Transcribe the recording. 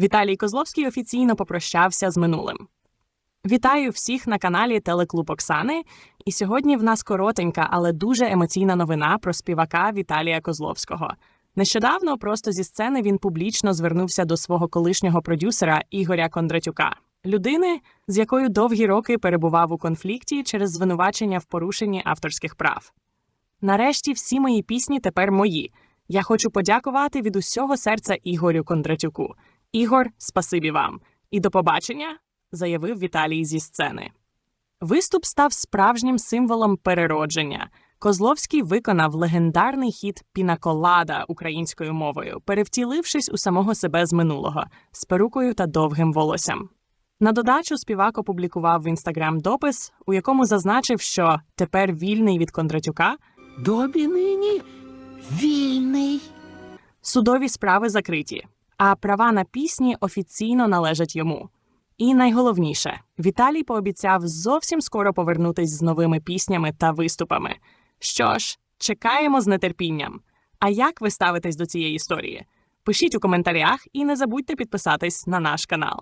Віталій Козловський офіційно попрощався з минулим. Вітаю всіх на каналі Телеклуб Оксани. І сьогодні в нас коротенька, але дуже емоційна новина про співака Віталія Козловського. Нещодавно просто зі сцени він публічно звернувся до свого колишнього продюсера Ігоря Кондратюка, людини, з якою довгі роки перебував у конфлікті через звинувачення в порушенні авторських прав. Нарешті всі мої пісні тепер мої. Я хочу подякувати від усього серця Ігорю Кондратюку. Ігор, спасибі вам. І до побачення, заявив Віталій зі сцени. Виступ став справжнім символом переродження. Козловський виконав легендарний хіт Пінаколада українською мовою, перевтілившись у самого себе з минулого з перукою та довгим волоссям. На додачу співак опублікував в інстаграм допис, у якому зазначив, що тепер вільний від Кондратюка Добі нині вільний. Судові справи закриті, а права на пісні офіційно належать йому. І найголовніше, Віталій пообіцяв зовсім скоро повернутись з новими піснями та виступами. Що ж, чекаємо з нетерпінням. А як ви ставитесь до цієї історії? Пишіть у коментарях і не забудьте підписатись на наш канал.